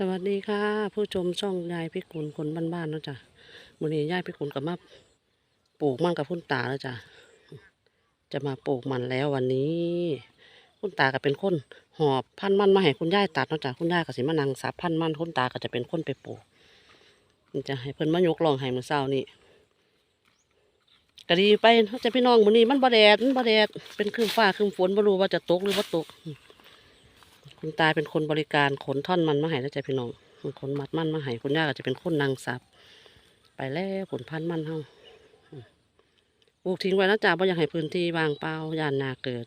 สวัสดีค่ะ ผู้ชมช่องยายพิกุลคนบ้านๆเนาะจ้ะมื้อนี้ยายพิกุลกับมาปลูกมันกับคุณตาแล้วจ้ะจะมาปลูกมันแล้ววันนี้คุณตาก็เป็นคนหอบพันมันมาให้คุณยายตัดเนาะจ้ะคุณยายก็สิมานั่งสับพันมันคุณตาก็จะเป็นคนไปปลูกจะให้เพิ่นมายกลองให้มื้อเช้านี้ก็ดีไปเนาะจ้ะพี่น้องมื้อนี้มันบ่แดดมันบ่แดดเป็นครึ้มฟ้าครึ้มฝนบ่รู้ว่าจะตกหรือบ่าตก คุณตาเป็นคนบริการขนท่อนมันมาให้แล้วจ้ะพี่น้องขนมัดมันมาให้คุณย่าก็จะเป็นคนนางสับไปแล้วขนพันมันเฮาปลูกทิ้งไว้นะจ๊ะบ่อยากให้พื้นที่วางเปล่ายานนาเกิด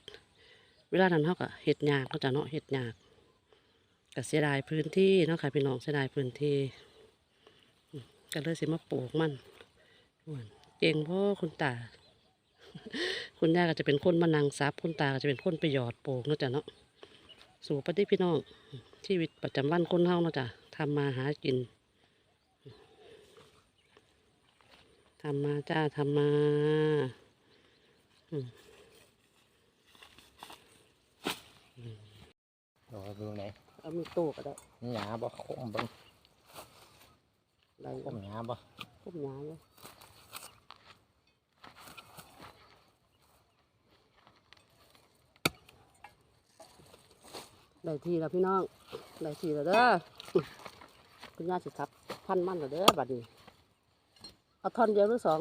เวลานั้นเฮาก็เฮ็ดหยากเนาจะเนาะเฮ็ดหยากก็เสียดายพื้นที่เนาะค่ะพี่น้องเสียดายพื้นที่ก็เลยสิมาปลูกมันเก่งพ่อคุณตา คุณย่าก็จะเป็นคนมานางซับคุณตาก็จะเป็นคนไปหยอดปลูกเนาะจ้ะเนาะ สู่ปฏิพี่น้องชีวิตประจำวันคนเฮาเนาะจ้ะทำมาหากินทำมาจ้าทำมาอืมรอดูไหนเอามีตู้ก็ได้หยาบ่คมเบิ่งได้คมหยาบ่คุ้มหยาเได้ทีแล้วพี่น้องได้ทีแล้วเด้อคุณย่าสิครับพันมันแล้วเด้อบัดนี้เอาท่อนเดียวหรือสอง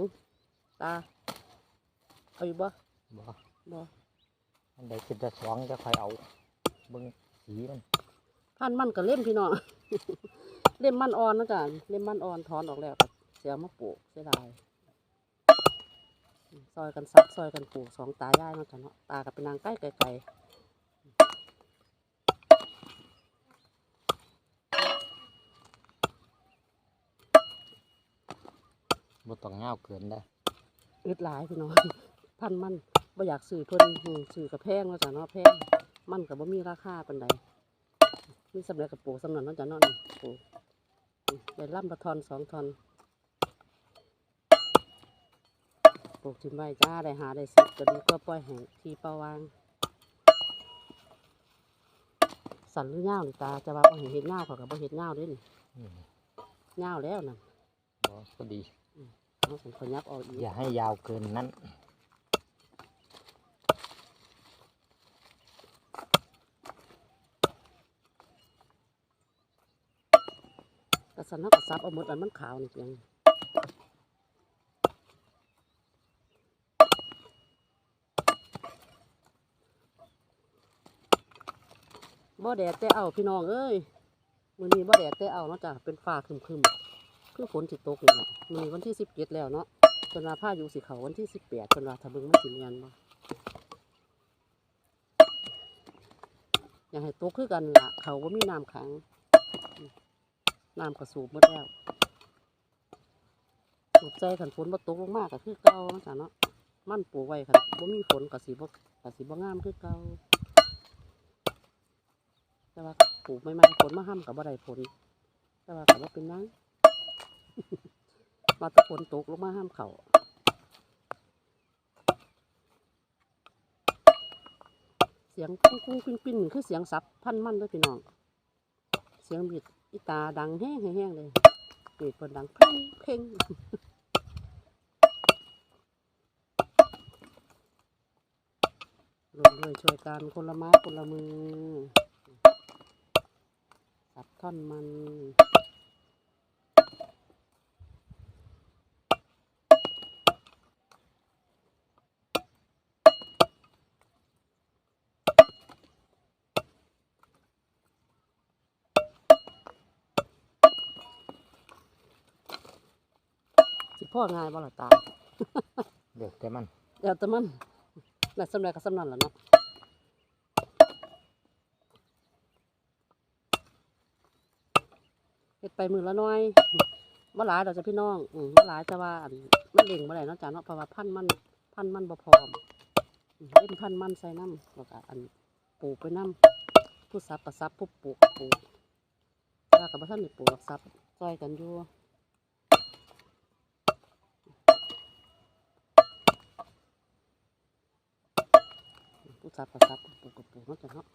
ตาเอาอยู่บ่บ่บ่อันใดคิดจะสองจะค่อยเอาเบิ่งสีมันพันมันกับเล่มพี่น้องเล่มมันอ่อนนะจ๊ะเล่มมันอ่อนถอนออกแล้วก็เสียมาปลูกเสียดายซอยกันซักซอยกันปลูกสองตายายเนาะจ๊ะเนาะตากับเป็นนางใกล้ไกล บ่ต้องเงาวเกินได้ๆอึดหลายพี่น้องพันมันบ่อยากซื้อเพิ่นอืมซื้อกับแพงเนาะจ๊ะเนาะแพงมันกับบ่มีราคาปานใดมีสำเร็จกับปลูกสำนันเนาะจ๊ะเนาะนี่ปลูกอืมได้ล่ำละทอนสองทอนปลูกทิ้งไว้จ้าได้หาได้สิบก็ดีกว่าปล่อยแห้งที่เปล่าวาง สันหรือเงาวนี่ตาจะว่าบ่เห็นเห็ดเงาวเขากับบ่เห็ดเงาวเด้นี่นี่เงาวแล้วนั่นบ่พอดี เอาสันขยับเออกอีกอย่าให้ยาวเกินนั้นแต่สันเขาก็ซับเอาหมดอันมันขาวนี่เพียงบ่แดดแต่เอาพี่น้องเอ้ยมื้อนี้บ่แดดแต่เอาเนาะจ้ะเป็นฟ้าครึมๆ คือฝนสิตกนี่แหละมื้อนี้วันที่17แล้วเนาะเพิ่นว่าพายุสิเขาวันที่18เพิ่นว่าถ้าเบิ่งมันสิแม่นบ่อยากให้ตกคือกันล่ะเขาบ่มีน้ำขังน้ำกระสูบหมดแล้วสูบใจขันฝนบ่ตกลงมากก็คือเก่าเนะจ้ะเนาะมันปลูกไว้ขันบ่มีฝนก็สิบ่ก็สิบ่งามคือเก่าแต่ว่าปลูกใหม่ๆฝนมาห้ำก็บ่ได้ผลแต่ว่าก็บ่เป็นหยัง มาตะฝนตกลงมาห้ำเขาเสียงกุ้งกุ้งปิ้นปิ้นคือเสียงสับพันมันด้วยพี่น้อง เสียงบิดอีตาดังแห้งแห้งเลยบิดเปิดดังเพ่งเพ่งรวมด้วยช่วยกันคนละไม้คนละมือสับท่อนมัน พ่อง่ายบ่ล่ะตา เดี๋ยวแต่มันเดี๋ยวแต่มันน่ะสำเร็จก็สำนันแหละเนาะเฮ็ดไปมือละหน้อยบ่หลายดอกจ้ะพี่น้องอืมบ่หลายแต่ว่าอันมันเล่งบ่ได้เนาะจ้ะเนาะเพราะว่าพันธุ์มัน พันธุ์มันบ่พร้อมอืมเล่นพันธุ์มันใส่น้ำแล้วก็อันปลูกไปน้ำผู้ซับก็ซับผู้ปลูกก็ปลูกแต่ว่ากับบ่ทันได้ปลูกหรอกซับซอยกันอยู่ ซับกระซับปุกกปุกนั่นะเนาะ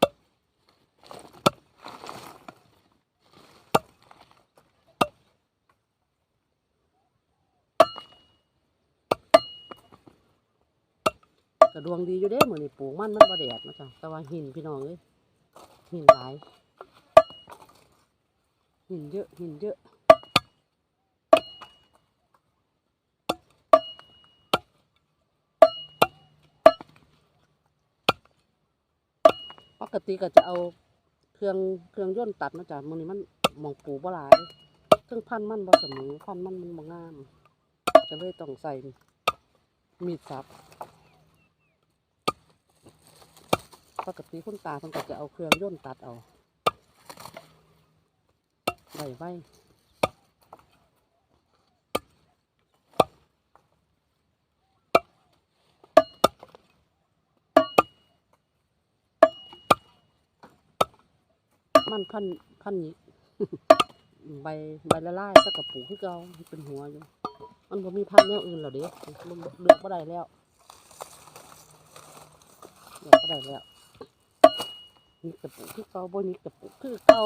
กระดวงดีอยู่เด้เหมือนนี่ปูมันมันระเดดนะจ๊ะแต่ว่าหินพี่น้องเลยหินหลายหินเยอะหินเยอะ กติก็จะเอาเครื่องเครื่องย่นตัดนะจ๊ะมือนี้มันหมองปูบ่หลายเครื่องพันมันบ่เสมอพันมันมันบ่งามก็เลยต้องใส่มีดสับปกติคุณตาเพิ่นก็จะเอาเครื่องย่นต์ตัดเอาไว้ไว้ มันพันพันนี้ใบใบละลายก็กระปุกที่เก่าเป็นหัวอยู่ มันบ่มีพันธุ์แนวอื่นแล้วเด้มันเลือกก็ได้แล้วเลือกก็ได้แล้วมีกระปุกคือเก่าบ่มีกระปุกคือเก่า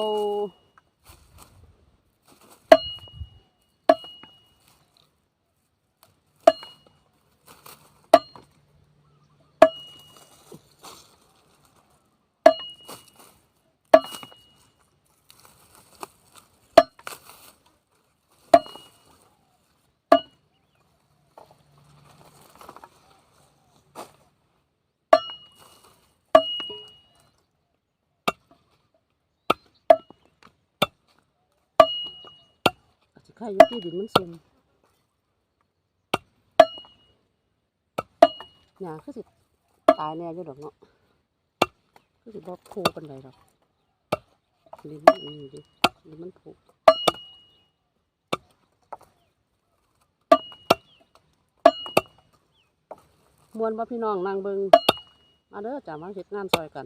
อาจสิค่าอยู่ที่ดินมันซุ่มหญ้าคือสิตายแน่อยู่ดอกเนาะคือสิบ่พูปานใดดอกดินมันอันนี้ดิดินมันพูมวนบ่พี่น้องนั่งเบิงมาเด้อจ้ามาเฮ็ดงานซอยกัน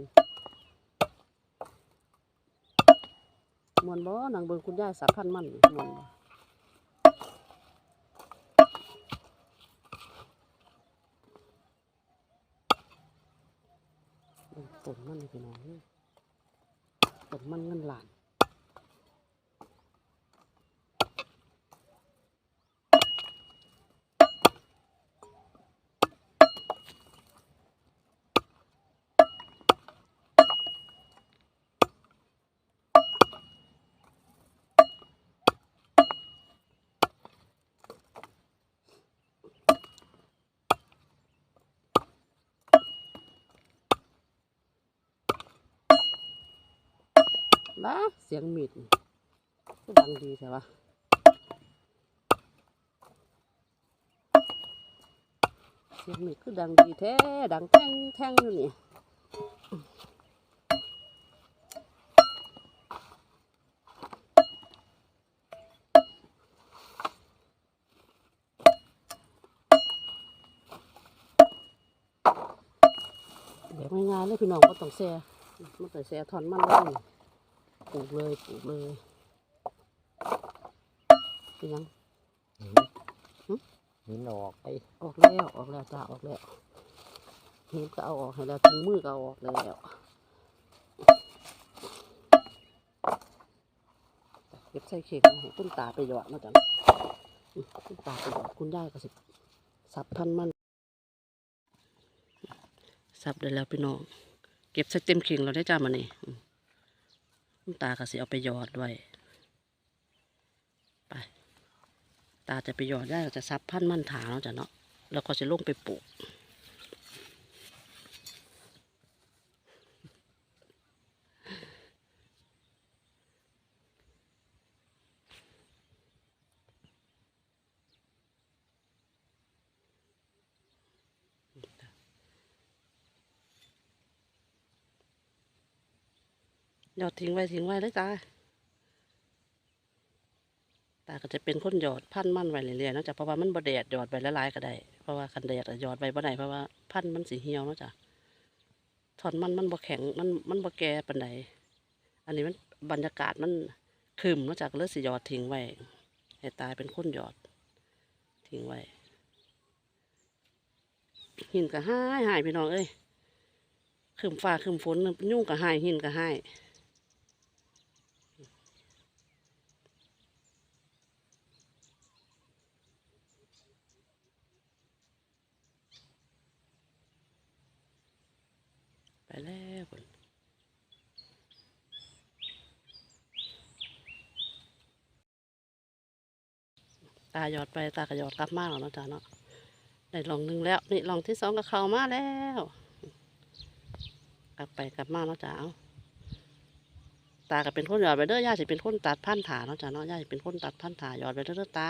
มวนบ่นางเบิงคุณยายสักพันมันมวนบ่เบิ่ง ต้นมันนี่พี่น้องเอ้ยต้นมันเงินล้าน บ้าเสียงมีดดังดีใช่ปะเสียงมีดคือดังดีแท้ดังแท่งแท่งอยู่นี่แบบง่ายๆเลยพี่น้องก็ต้องแซ่มันต้องแซ่ทอนมันเลย ปลูกเลยปลูกเลยเป็นยังหนีหึหนีออกไปออกแล้วออกแล้วจ้าออกแล้วเห็นก็เอาออกให้แล้วถุงมือก็เอาออกแล้วเก็บใส่เข่งให้คุณตาไปหยอดมาจังอืมคุณตาไปหยอดคุณยายก็สิสับพันมันสับได้แล้วพี่น้อง เก็บใส่เต็มเข่งเราได้จ้ามานี่อืม คุณตาก็สิเอาไปหยอดไว้ไป ตาจะไปหยอดได้ก็จะซับพันมันถางแล้วจ้ะเนาะแล้วก็จะลงไปปลูก หยอดทิ้งไว้ทิ้งไว้เลยจ้าตาก็จะเป็นคนหยอดพันธุ์มันไว้เรื่อยๆเนะจ้ะเพราะว่ามันบ่แดดหยอดไว้ละลายก็ได้เพราะว่าคันแดดหยอดไว้บ่ได้เพราะว่าพันธุ์มันสิเหี่ยวเนะจ้ะถอนมันมันบ่แข็งมันมันบ่แก่ปานใดอันนี้มันบรรยากาศมันครึมเนาะจ้ะก็เลยสิหยอดทิ้งไว้ให้ตายเป็นคนหยอดทิ้งไว้หินก็หายหายพี่น้องเอ้ยครึมฟ้าครึมฝนยุ่งก็หายหินก็หาย ไปแล้วพุ่น ตาหยอดไปตาก็หยอดกลับมาแล้วเนาะจ้าเนาะได้ลองหนึ่งแล้ว นี่ลองที่สองก็เข้ามาแล้วกลับไปกลับมาเนาะจ้าเอาตาก็เป็นคนหยอดไปเด้อย่าสิเป็นคนตัดพันถาเนาะจ้าเนาะย่าสิเป็นคนตัดพันถาหยอดไปเด้อตา